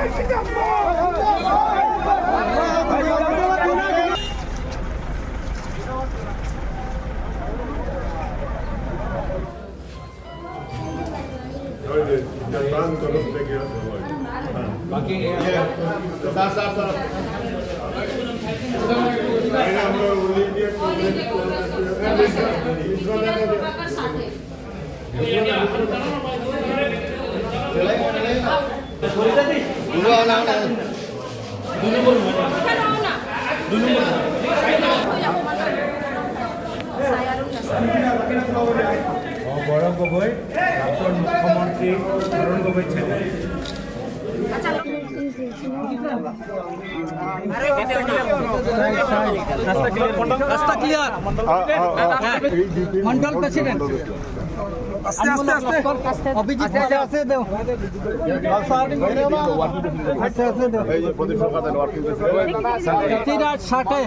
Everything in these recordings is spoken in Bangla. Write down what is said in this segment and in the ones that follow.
Jualan, jualan, jualan. গৌরব গগৈ প্রাক্তন মুখ্যমন্ত্রী অরুণ গগৈ ছেলে রাস্তা ক্লিয়ার মন্ডল প্রেসিডেন্ট আস্তে আস্তে আস্তে। অভিজিৎ আস্তে আস্তে দেও আস্তে আস্তে। দেও ষাটে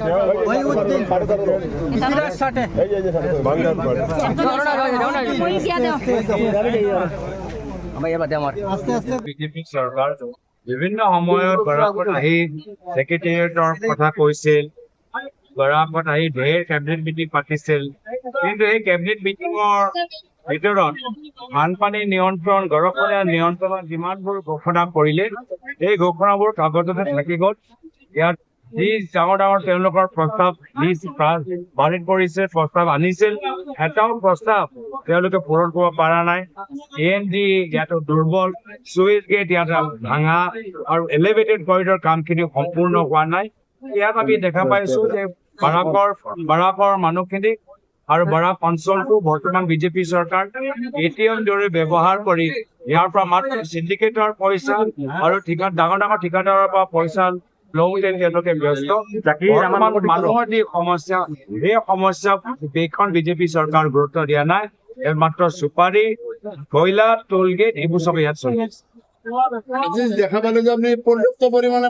ষাটে। বিজেপি চৰকাৰ বিভিন্ন সময়ত বৰাকত আহি ছেক্ৰেটেৰিয়েটৰ কথা কৈছিল বৰাকত আহি ঢেৰ কেবিনেট মিটিং পাতিছিল। কিন্তু এই কেবিনেট মিটিঙৰ ভিতৰত বানপানী নিয়ন্ত্ৰণ গৰখনীয়া নিয়ন্ত্ৰণৰ যিমানবোৰ ঘোষণা কৰিলে এই ঘোষণাবোৰ কাগজতে থাকি গ'ল। ইয়াত যি ডাঙৰ ডাঙৰ তেওঁলোকৰ প্ৰস্তাৱ বাৰীত পৰিছে প্ৰস্তাৱ আনিছিল। এটাও প্ৰস্তাৱ তেওঁলোকে পূৰণ কৰিব পৰা নাই। এন ডি ইয়াতো দুৰ্বল চুইচ গেট ইয়াত ভাঙা আৰু এলিভেটেড কৰিডৰ কামখিনি সম্পূৰ্ণ হোৱা নাই। ইয়াত আমি দেখা পাইছো যে বাৰাকৰ বাৰাকৰ মানুহখিনিক আৰু বৰাক অঞ্চলটো বৰ্তমান বিজেপি চৰকাৰ এ টি এম দৰে ব্যৱহাৰ কৰি ইয়াৰ পৰা মাত্ৰ চিণ্ডিকেটৰ পইচা আৰু ঠিকা ডাঙৰ ডাঙৰ ঠিকাদাৰৰ পৰা পইচা লওঁতে তেওঁলোকে ব্যস্ত। মানুহৰ যি সমস্যা সেই সমস্যা দেশখন বিজেপি চৰকাৰ গুৰুত্ব দিয়া নাই। মাত্ৰ চুপাৰী কয়লা টোল গেট এইবোৰ চব ইয়াত চলি আছে। আজি দেখা পালো যে আপনি পর্যাপ্ত পরিমাণে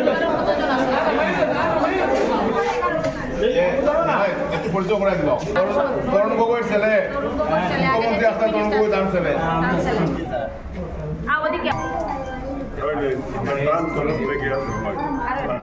একটু পরিচয় করে দিল তরুণ গগৈর ছেলে। মুখ্যমন্ত্রী আসলে তরুণ গগৈ তার ছেলে। আওদিকে